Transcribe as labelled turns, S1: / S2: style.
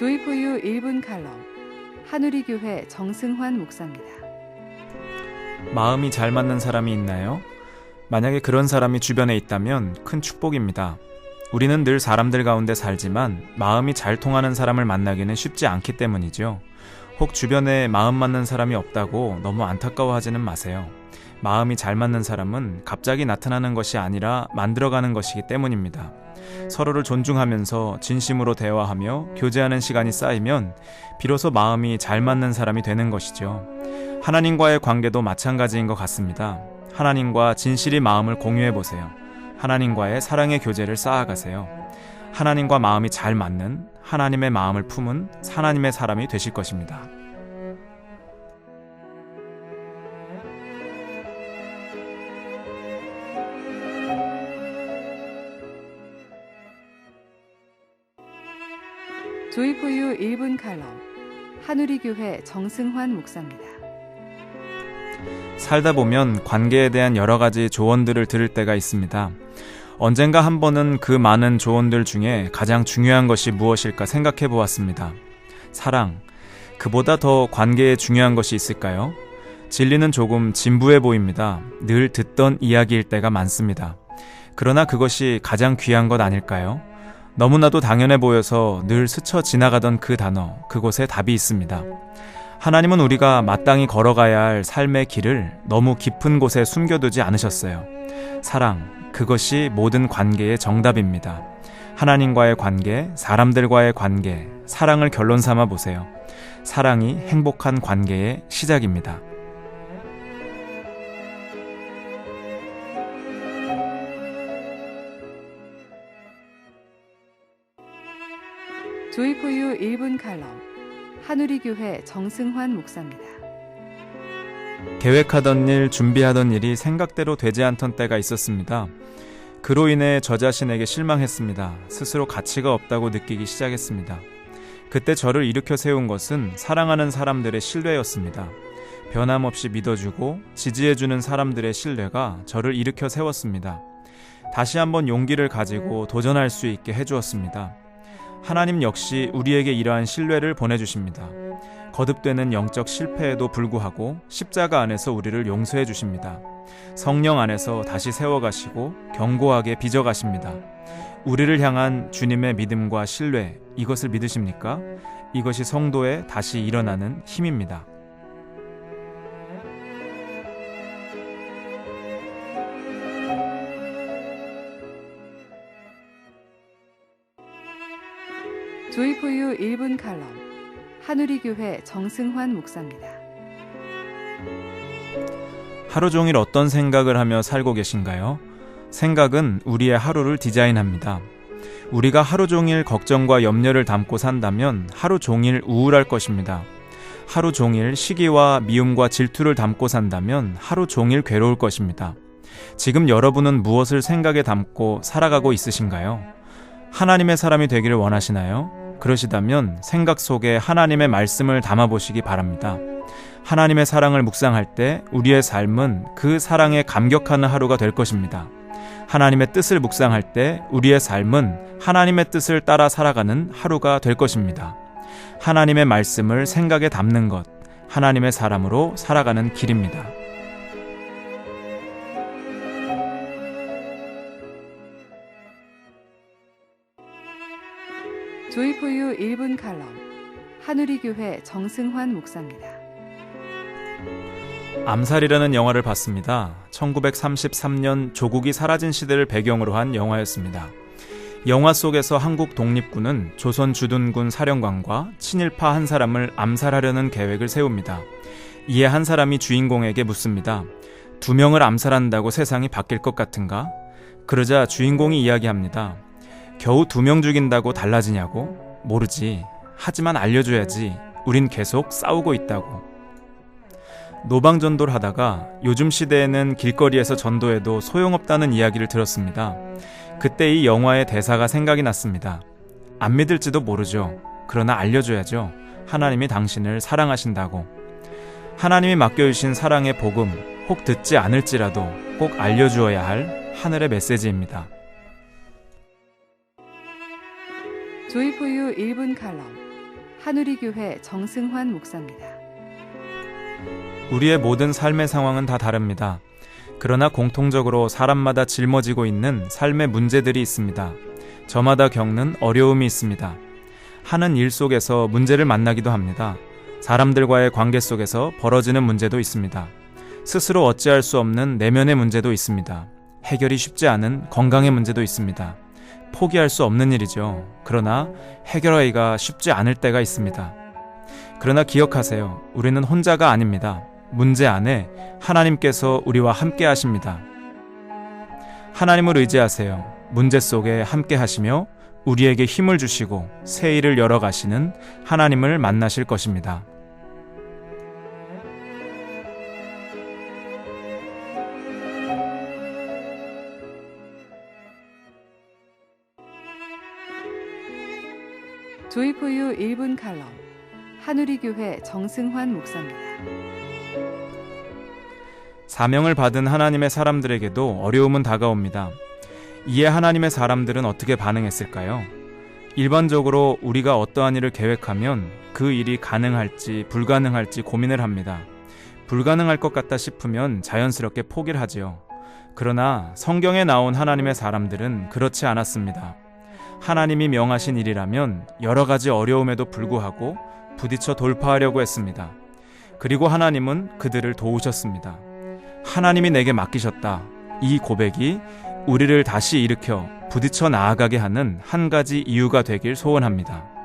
S1: 조이포유 1분 칼럼 한우리 교회 정승환 목사입니다.
S2: 마음이 잘 맞는 사람이 있나요? 만약에 그런 사람이 주변에 있다면 큰 축복입니다. 우리는 늘 사람들 가운데 살지만 마음이 잘 통하는 사람을 만나기는 쉽지 않기 때문이죠. 혹 주변에 마음 맞는 사람이 없다고 너무 안타까워하지는 마세요. 마음이 잘 맞는 사람은 갑자기 나타나는 것이 아니라 만들어가는 것이기 때문입니다. 서로를 존중하면서 진심으로 대화하며 교제하는 시간이 쌓이면 비로소 마음이 잘 맞는 사람이 되는 것이죠. 하나님과의 관계도 마찬가지인 것 같습니다. 하나님과 진실이 마음을 공유해 보세요. 하나님과의 사랑의 교제를 쌓아가세요. 하나님과 마음이 잘 맞는 하나님의 마음을 품은 하나님의 사람이 되실 것입니다.
S1: 조이포유 1분 칼럼 한우리 교회 정승환 목사입니다.
S2: 살다 보면 관계에 대한 여러 가지 조언들을 들을 때가 있습니다. 언젠가 한 번은 그 많은 조언들 중에 가장 중요한 것이 무엇일까 생각해 보았습니다. 사랑. 그보다 더 관계에 중요한 것이 있을까요? 진리는 조금 진부해 보입니다. 늘 듣던 이야기일 때가 많습니다. 그러나 그것이 가장 귀한 것 아닐까요? 너무나도 당연해 보여서 늘 스쳐 지나가던 그 단어, 그곳에 답이 있습니다. 하나님은 우리가 마땅히 걸어가야 할 삶의 길을 너무 깊은 곳에 숨겨두지 않으셨어요. 사랑, 그것이 모든 관계의 정답입니다. 하나님과의 관계, 사람들과의 관계, 사랑을 결론 삼아 보세요. 사랑이 행복한 관계의 시작입니다.
S1: 조이포유 1분 칼럼 한우리 교회 정승환 목사입니다.
S2: 계획하던 일, 준비하던 일이 생각대로 되지 않던 때가 있었습니다. 그로 인해 저 자신에게 실망했습니다. 스스로 가치가 없다고 느끼기 시작했습니다. 그때 저를 일으켜 세운 것은 사랑하는 사람들의 신뢰였습니다. 변함없이 믿어주고 지지해주는 사람들의 신뢰가 저를 일으켜 세웠습니다. 다시 한번 용기를 가지고 도전할 수 있게 해주었습니다. 하나님 역시 우리에게 이러한 신뢰를 보내주십니다. 거듭되는 영적 실패에도 불구하고 십자가 안에서 우리를 용서해 주십니다. 성령 안에서 다시 세워가시고 견고하게 빚어가십니다. 우리를 향한 주님의 믿음과 신뢰, 이것을 믿으십니까? 이것이 성도의 다시 일어나는 힘입니다.
S1: 조이포유 1분 칼럼 한우리 교회 정승환 목사입니다.
S2: 하루 종일 어떤 생각을 하며 살고 계신가요? 생각은 우리의 하루를 디자인합니다. 우리가 하루 종일 걱정과 염려를 담고 산다면 하루 종일 우울할 것입니다. 하루 종일 시기와 미움과 질투를 담고 산다면 하루 종일 괴로울 것입니다. 지금 여러분은 무엇을 생각에 담고 살아가고 있으신가요? 하나님의 사람이 되기를 원하시나요? 그러시다면 생각 속에 하나님의 말씀을 담아보시기 바랍니다. 하나님의 사랑을 묵상할 때 우리의 삶은 그 사랑에 감격하는 하루가 될 것입니다. 하나님의 뜻을 묵상할 때 우리의 삶은 하나님의 뜻을 따라 살아가는 하루가 될 것입니다. 하나님의 말씀을 생각에 담는 것, 하나님의 사람으로 살아가는 길입니다.
S1: 조이포유 1분 칼럼 한우리 교회 정승환 목사입니다.
S2: 암살이라는 영화를 봤습니다. 1933년 조국이 사라진 시대를 배경으로 한 영화였습니다. 영화 속에서 한국 독립군은 조선 주둔군 사령관과 친일파 한 사람을 암살하려는 계획을 세웁니다. 이에 한 사람이 주인공에게 묻습니다. 두 명을 암살한다고 세상이 바뀔 것 같은가? 그러자 주인공이 이야기합니다. 겨우 두 명 죽인다고 달라지냐고? 모르지. 하지만 알려줘야지. 우린 계속 싸우고 있다고. 노방전도를 하다가 요즘 시대에는 길거리에서 전도해도 소용없다는 이야기를 들었습니다. 그때 이 영화의 대사가 생각이 났습니다. 안 믿을지도 모르죠. 그러나 알려줘야죠. 하나님이 당신을 사랑하신다고. 하나님이 맡겨주신 사랑의 복음, 혹 듣지 않을지라도 꼭 알려주어야 할 하늘의 메시지입니다.
S1: 조이포유 1분 칼럼 한우리교회 정승환 목사입니다.
S2: 우리의 모든 삶의 상황은 다 다릅니다. 그러나 공통적으로 사람마다 짊어지고 있는 삶의 문제들이 있습니다. 저마다 겪는 어려움이 있습니다. 하는 일 속에서 문제를 만나기도 합니다. 사람들과의 관계 속에서 벌어지는 문제도 있습니다. 스스로 어찌할 수 없는 내면의 문제도 있습니다. 해결이 쉽지 않은 건강의 문제도 있습니다. 포기할 수 없는 일이죠. 그러나 해결하기가 쉽지 않을 때가 있습니다. 그러나 기억하세요. 우리는 혼자가 아닙니다. 문제 안에 하나님께서 우리와 함께 하십니다. 하나님을 의지하세요. 문제 속에 함께 하시며 우리에게 힘을 주시고 새 일을 열어 가시는 하나님을 만나실 것입니다.
S1: 조이포유 1분 칼럼 한우리교회 정승환 목사입니다.
S2: 사명을 받은 하나님의 사람들에게도 어려움은 다가옵니다. 이에 하나님의 사람들은 어떻게 반응했을까요? 일반적으로 우리가 어떠한 일을 계획하면 그 일이 가능할지 불가능할지 고민을 합니다. 불가능할 것 같다 싶으면 자연스럽게 포기를 하지요. 그러나 성경에 나온 하나님의 사람들은 그렇지 않았습니다. 하나님이 명하신 일이라면 여러 가지 어려움에도 불구하고 부딪혀 돌파하려고 했습니다. 그리고 하나님은 그들을 도우셨습니다. 하나님이 내게 맡기셨다. 이 고백이 우리를 다시 일으켜 부딪혀 나아가게 하는 한 가지 이유가 되길 소원합니다.